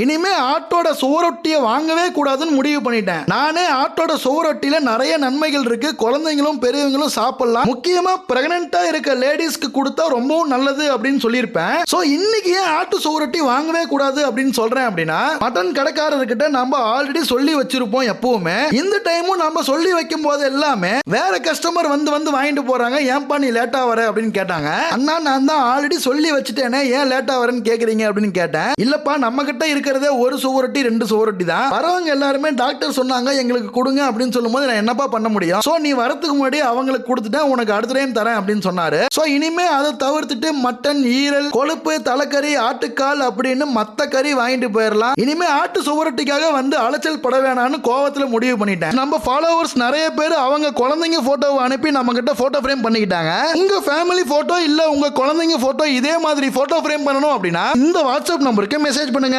இனிமே ஆட்டோட சுவரொட்டியை வாங்கவே கூடாதுன்னு முடிவு பண்ணிட்டேன். நானே ஆட்டோட சுவரொட்டியில நிறைய நன்மைகள் இருக்கு. குழந்தைங்களும் பெரியவங்களும் சாப்பிடலாம். முக்கியமா பிரெக்னெண்டா இருக்க லேடிஸ்க்கு கொடுத்தா ரொம்பவும் நல்லது அப்படின்னு சொல்லியிருப்பேன். சோ இன்னைக்கு ஏன் ஆட்டு சுவரொட்டி வாங்கவே கூடாது அப்படின்னு சொல்றேன் அப்படின்னா மட்டன் கடைக்காரர்கிட்ட நம்ம ஆல்ரெடி சொல்லி வச்சிருப்போம் எப்பவுமே. இந்த டைமும் நம்ம சொல்லி வைக்கும் போது எல்லாமே வேற கஸ்டமர் வந்து வந்து வாங்கிட்டு போறாங்க. ஏன்பா நீ லேட்டா வர அப்படின்னு கேட்டாங்க. அண்ணா நான் தான் ஆல்ரெடி சொல்லி வச்சுட்டேனே. ஏன் லேட்டா வரேன்னு கேக்குறீங்க அப்படின்னு கேட்டேன். இல்லப்பா நம்ம கிட்ட இருக்கிறதே ஒரு சுவரொட்டி ரெண்டு சுவரொட்டி தான். வரவங்க எல்லாருமே டாக்டர் சொன்னாங்க எங்களுக்கு கொடுங்க அப்படின்னு சொல்லும்போது நான் என்னப்பா பண்ண முடியும்? சோ நீ வரதுக்கு முன்னாடி அவங்களுக்கு கொடுத்துட்டேன் உனக்கு அடுத்த டைம் தரேன் அப்படின்னு சொன்னாரு. சோ இனிமே அதை தவிர்த்துட்டு மட்டன் ஈரல் கொழுப்பு தலைக்கறி ஆட்டுக்கால் அப்படின்னு மத்த கறி வாங்கிட்டு போயிடலாம் இனிமே ஆட்டு சுவரொட்டிக்காக வந்து அலைச்சல் பட வேணாம்னு கோவத்துல முடிவு பண்ணிட்டேன். நம்ம ஃபாலோவர்ஸ் நிறைய பேர் அவங்க குழந்தைங்க போட்டோவை அனுப்பி நம்ம கிட்ட போட்டோ ஃப்ரேம் பண்ணிக்கிட்டாங்க. உங்க ஃபேமிலி போட்டோ இல்ல உங்க குழந்தைங்க போட்டோ இதே மாதிரி போட்டோ ஃப்ரேம் பண்ணணும் அப்படின்னா இந்த வாட்ஸ்அப் நம்பருக்கு மெசேஜ் பண்ணுங்க.